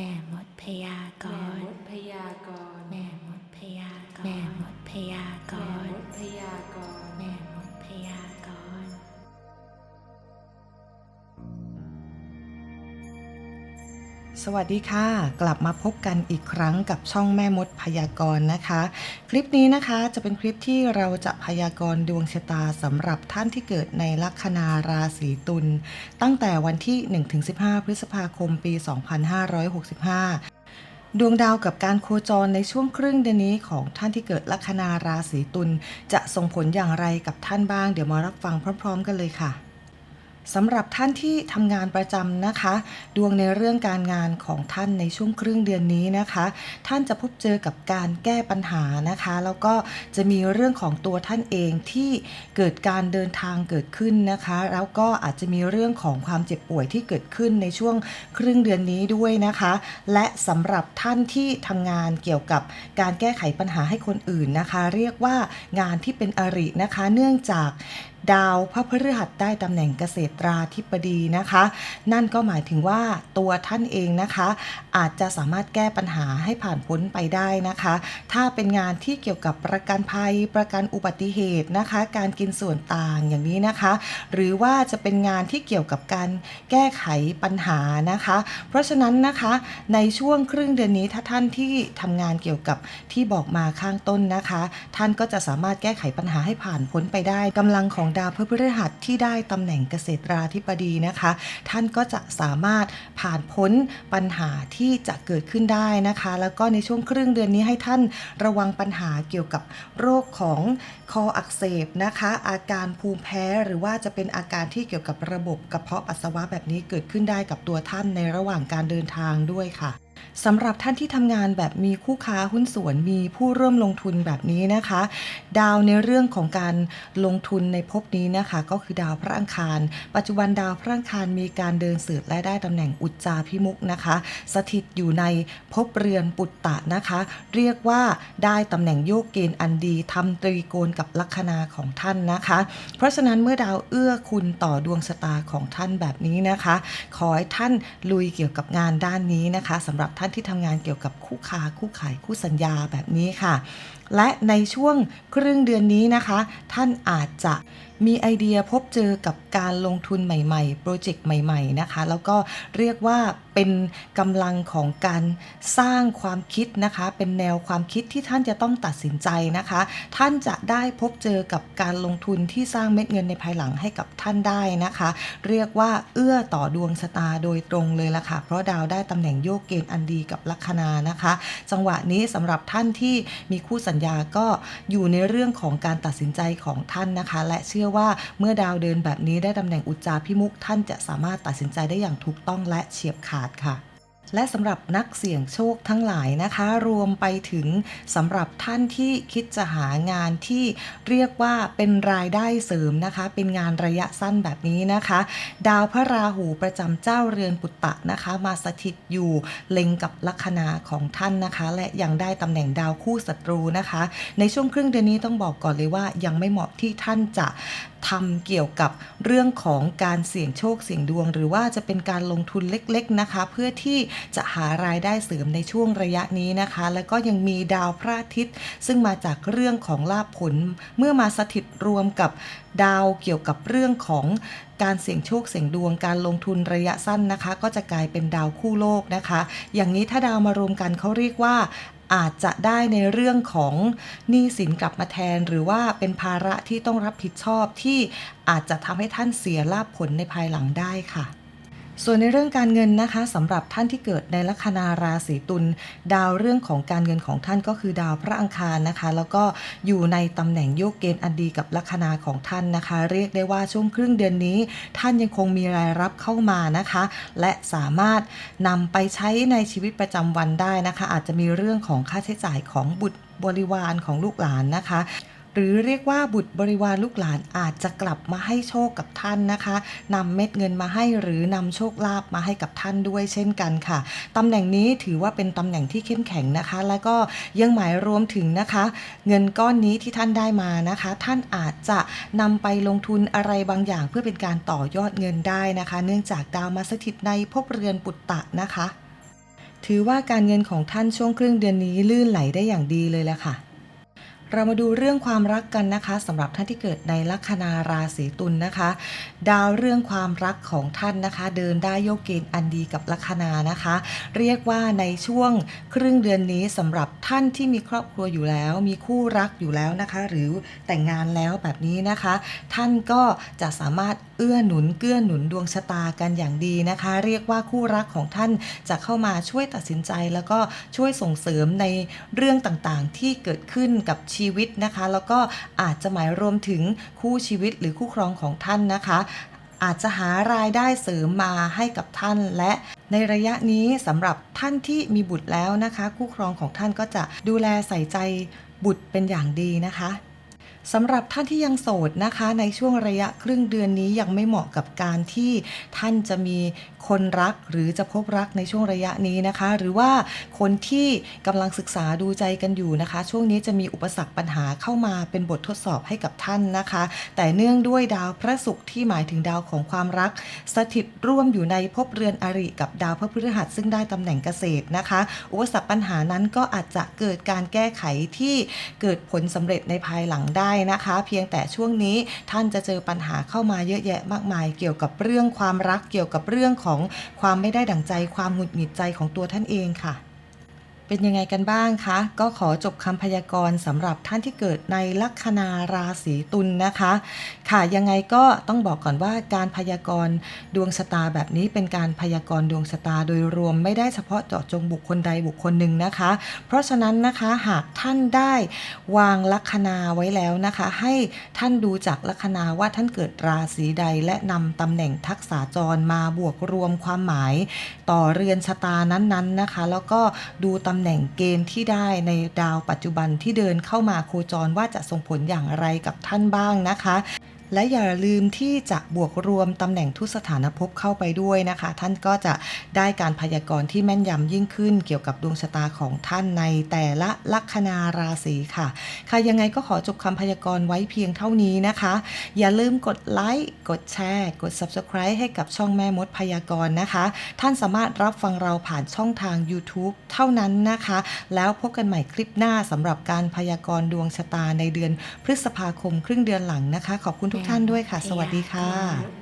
แม่มดพยากแม่รมดพยากรณ์แม่มดพยากรแม่มดพยากแม่รมดพยากรณ์ สวัสดีค่ะ กลับมาพบกันอีกครั้งกับช่องแม่มดพยากรณ์นะคะ คลิปนี้นะคะจะเป็นคลิปที่เราจะพยากรณ์ดวงชะตาสำหรับท่านที่เกิดในลัคนาราศีตุลตั้งแต่วันที่ 1-15 พฤษภาคมปี 2565ดวงดาวกับการโคจรในช่วงครึ่งเดือนนี้ของท่านที่เกิดลัคนาราศีตุลจะส่งผลอย่างไรกับท่านบ้าง เดี๋ยวมารับฟังพร้อม ๆ กันเลยค่ะ สำหรับท่านที่ทำงานประจำนะคะ ดวงในเรื่องการงานของท่านในช่วงครึ่งเดือนนี้นะคะ ท่านจะพบเจอกับการแก้ปัญหานะคะ แล้วก็จะมีเรื่องของตัวท่านเองที่เกิดการเดินทางเกิดขึ้นนะคะ แล้วก็อาจจะมีเรื่องของความเจ็บป่วยที่เกิดขึ้นในช่วงครึ่งเดือนนี้ด้วยนะคะ และสำหรับท่านที่ทำงานเกี่ยวกับการแก้ไขปัญหาให้คนอื่นนะคะ เรียกว่างานที่เป็นอรินะคะ เนื่องจาก ดาวพระพฤหัสได้ตำแหน่งเกษตราธิบดีนะคะ นั่นก็หมายถึงว่าตัวท่านเองนะคะ อาจจะสามารถแก้ปัญหาให้ผ่านพ้นไปได้นะคะ ถ้าเป็นงานที่เกี่ยวกับประกันภัยประกันอุบัติเหตุนะคะ การกินส่วนต่างอย่างนี้นะคะ หรือว่าจะเป็นงานที่เกี่ยวกับการแก้ไขปัญหานะคะ เพราะฉะนั้นนะคะในช่วงครึ่งเดือนนี้ถ้าท่านที่ทำงานเกี่ยวกับที่บอกมาข้างต้นนะคะ ท่านก็จะสามารถแก้ไขปัญหาให้ผ่านพ้นไปได้กำลังของดาวพฤหัสที่ได้ตำแหน่งเกษตราธิบดีนะคะ ท่านก็จะสามารถผ่านพ้นปัญหาที่จะเกิดขึ้นได้นะคะ แล้วก็ในช่วงครึ่งเดือนนี้ให้ท่านระวังปัญหาเกี่ยวกับโรคของคออักเสบนะคะ อาการภูมิแพ้หรือว่าจะเป็นอาการที่เกี่ยวกับระบบกระเพาะปัสสาวะแบบนี้เกิดขึ้นได้กับตัวท่านในระหว่างการเดินทางด้วยค่ะ สำหรับท่านที่ทำงานแบบมีคู่ค้าหุ้นส่วนมีผู้ร่วมลงทุนแบบนี้นะคะ ดาวในเรื่องของการลงทุนในภพนี้นะคะ ก็คือดาวพระอังคาร ปัจจุบันดาวพระอังคารมีการเดินเสือและได้ตำแหน่งอุจจาพิมุกนะคะ สถิตอยู่ในภพเรือนปุตตะนะคะ เรียกว่าได้ตำแหน่งโยกเกณฑ์อันดีทำตรีโกณกับลัคนาของท่านนะคะ เพราะฉะนั้นเมื่อดาวเอื้อคุณต่อดวงชะตาของท่านแบบนี้นะคะ ขอให้ท่านลุยเกี่ยวกับงานด้านนี้นะคะสำหรับท่านที่ทำงานเกี่ยวกับคู่ค้าคู่ขายคู่สัญญาแบบนี้ค่ะ และในช่วงครึ่งเดือนนี้นะคะ ท่านอาจจะมีไอเดียพบเจอกับการลงทุนใหม่ๆ โปรเจกต์ใหม่ ๆ นะคะ แล้วก็เรียกว่า เป็นกำลังของการสร้างความคิดนะคะ เป็นแนวความคิดที่ท่านจะต้องตัดสินใจนะคะ ท่านจะได้พบเจอกับการลงทุนที่สร้างเม็ดเงินในภายหลังให้กับท่านได้นะคะ เรียกว่าเอื้อต่อดวงชะตาโดยตรงเลยละค่ะ เพราะดาวได้ตำแหน่งโยกเกณฑ์อันดีกับลัคนานะคะ จังหวะนี้สำหรับท่านที่มีคู่สัญญาก็อยู่ในเรื่องของการตัดสินใจของท่านนะคะ และเชื่อว่าเมื่อดาวเดินแบบนี้ได้ตำแหน่งอุจจาพิมุกท่านจะสามารถตัดสินใจได้อย่างถูกต้องและเฉียบขาดค่ะ และสำหรับนักเสี่ยงโชคทั้งหลายนะคะ รวมไปถึงสำหรับท่านที่คิดจะหางานที่เรียกว่าเป็นรายได้เสริมนะคะ เป็นงานระยะสั้นแบบนี้นะคะ ดาวพระราหูประจำเจ้าเรือนปุตตะนะคะ มาสถิตอยู่เล็งกับลัคนาของท่านนะคะ และยังได้ตำแหน่งดาวคู่ศัตรูนะคะ ในช่วงครึ่งเดือนนี้ต้องบอกก่อนเลยว่ายังไม่เหมาะที่ท่านจะทำเกี่ยวกับเรื่องของการเสี่ยงโชคเสี่ยงดวง หรือว่าจะเป็นการลงทุนเล็กๆนะคะ เพื่อที่จะหารายได้เสริมในช่วงระยะนี้นะคะ แล้วก็ยังมีดาวพระอาทิตย์ ซึ่งมาจากเรื่องของลาภผล เมื่อมาสถิตรวมกับดาวเกี่ยวกับเรื่องของการเสี่ยงโชคเสี่ยงดวงการลงทุนระยะสั้นนะคะ ก็จะกลายเป็นดาวคู่โลกนะคะ อย่างนี้ถ้าดาวมารวมกันเขาเรียกว่า อาจจะได้ในเรื่องของหนี้สินกลับมาแทน หรือว่าเป็นภาระที่ต้องรับผิดชอบที่อาจจะทำให้ท่านเสียลาภผลในภายหลังได้ค่ะ ส่วนในเรื่องการเงินนะคะสำหรับท่านที่เกิดในลัคนาราศีตุลดาวเรื่องของการเงินของท่านก็คือดาวพระอังคารนะคะ แล้วก็อยู่ในตำแหน่งโยกเกณฑ์อันดีกับลัคนาของท่านนะคะ เรียกได้ว่าช่วงครึ่งเดือนนี้ ท่านยังคงมีรายรับเข้ามานะคะ และสามารถนำไปใช้ในชีวิตประจำวันได้นะคะ อาจจะมีเรื่องของค่าใช้จ่ายของบุตรบริวารของลูกหลานนะคะ หรือเรียกว่าบุตรบริวารลูกหลานอาจจะกลับมาให้โชคกับท่านนะคะนำเม็ดเงินมาให้หรือนำโชคลาภมาให้กับท่านด้วยเช่นกันค่ะตำแหน่งนี้ถือว่าเป็นตำแหน่งที่เข้มแข็งนะคะ แล้วก็ยังหมายรวมถึงนะคะ เงินก้อนนี้ที่ท่านได้มานะคะ ท่านอาจจะนำไปลงทุนอะไรบางอย่างเพื่อเป็นการต่อยอดเงินได้นะคะ เนื่องจากดาวมาสถิตในภพเรือนปุตตะนะคะ ถือว่าการเงินของท่านช่วงครึ่งเดือนนี้ลื่นไหลได้อย่างดีเลยแหละค่ะ เรามาดูเรื่องความรักกันนะคะสำหรับท่านที่เกิดในลัคนาราศีตุลนะคะ ดาวเรื่องความรักของท่านนะคะ เดินได้โยกเกณฑ์อันดีกับลัคนานะคะ เรียกว่าในช่วงครึ่งเดือนนี้สำหรับท่านที่มีครอบครัวอยู่แล้ว มีคู่รักอยู่แล้วนะคะ หรือแต่งงานแล้วแบบนี้นะคะ ท่านก็จะสามารถเอื้อหนุนเกื้อหนุนดวงชะตากันอย่างดีนะคะ เรียกว่าคู่รักของท่านจะเข้ามาช่วยตัดสินใจ แล้วก็ช่วยส่งเสริมในเรื่องต่างๆ ที่เกิดขึ้นกับชีชีวิตนะคะ แล้วก็อาจจะหมายรวมถึงคู่ชีวิตหรือคู่ครองของท่านนะคะอาจจะหารายได้เสริมมาให้กับท่านและในระยะนี้สำหรับท่านที่มีบุตรแล้วนะคะ คู่ครองของท่านก็จะดูแลใส่ใจบุตรเป็นอย่างดีนะคะ สำหรับท่านที่ยังโสดนะคะในช่วงระยะครึ่งเดือนนี้ยังไม่เหมาะกับการที่ท่านจะมีคนรักหรือจะพบรักในช่วงระยะนี้นะคะ หรือว่าคนที่กำลังศึกษาดูใจกันอยู่นะคะ ช่วงนี้จะมีอุปสรรคปัญหาเข้ามาเป็นบททดสอบให้กับท่านนะคะ แต่เนื่องด้วยดาวพระศุกร์ที่หมายถึงดาวของความรัก สถิตร่วมอยู่ในภพเรือนอริกับดาวพระพฤหัสซึ่งได้ตำแหน่งเกษตรนะคะ อุปสรรคปัญหานั้นก็อาจจะเกิดการแก้ไขที่เกิดผลสำเร็จในภายหลังได้นะคะ เพียงแต่ช่วงนี้ท่านจะเจอปัญหาเข้ามาเยอะแยะมากมาย เกี่ยวกับเรื่องความรักเกี่ยวกับเรื่องของความไม่ได้ดั่งใจ ความหงุดหงิดใจของตัวท่านเองค่ะ เป็นยังไงกันบ้างคะ ก็ขอจบคำพยากรณ์สำหรับท่านที่เกิดในลัคนาราศีตุลนนะคะ ค่ะยังไงก็ต้องบอกก่อนว่าการพยากรณ์ดวงชะตาแบบนี้เป็นการพยากรณ์ดวงชะตาโดยรวมไม่ได้เฉพาะเจาะจงบุคคลใดบุคคลหนึ่งนะคะ เพราะฉะนั้นนะคะหากท่านได้วางลัคนาไว้แล้วนะคะ ให้ท่านดูจากลัคนาว่าท่านเกิดราศีใด และนำตำแหน่งทักษาจรมาบวกรวมความหมาย ต่อเรือนชะตานั้นๆนะคะ แล้วก็ดูตำำแหน่งเกณฑ์ที่ได้ในดาวปัจจุบันที่เดินเข้ามาโคจรว่าจะส่งผลอย่างไรกับท่านบ้างนะคะ และอย่าลืมที่จะบวกรวมตำแหน่งทุสถานภพเข้าไปด้วยนะคะ ท่านก็จะได้การพยากรณ์ที่แม่นยำยิ่งขึ้น เกี่ยวกับดวงชะตาของท่านในแต่ละลัคนาราศีค่ะค่ะยังไงก็ขอจบคำพยากรณ์ไว้เพียงเท่านี้นะคะ อย่าลืมกดไลค์กดแชร์ กด Subscribe ให้กับช่องแม่มดพยากรณ์นะคะ ท่านสามารถรับฟังเราผ่านช่องทาง YouTube เท่านั้นนะคะ แล้วพบกันใหม่คลิปหน้าสำหรับการพยากรณ์ดวงชะตาในเดือนพฤษภาคมครึ่งเดือนหลังนะคะ ขอบคุณทุกทุกท่านด้วยค่ะ สวัสดีค่ะ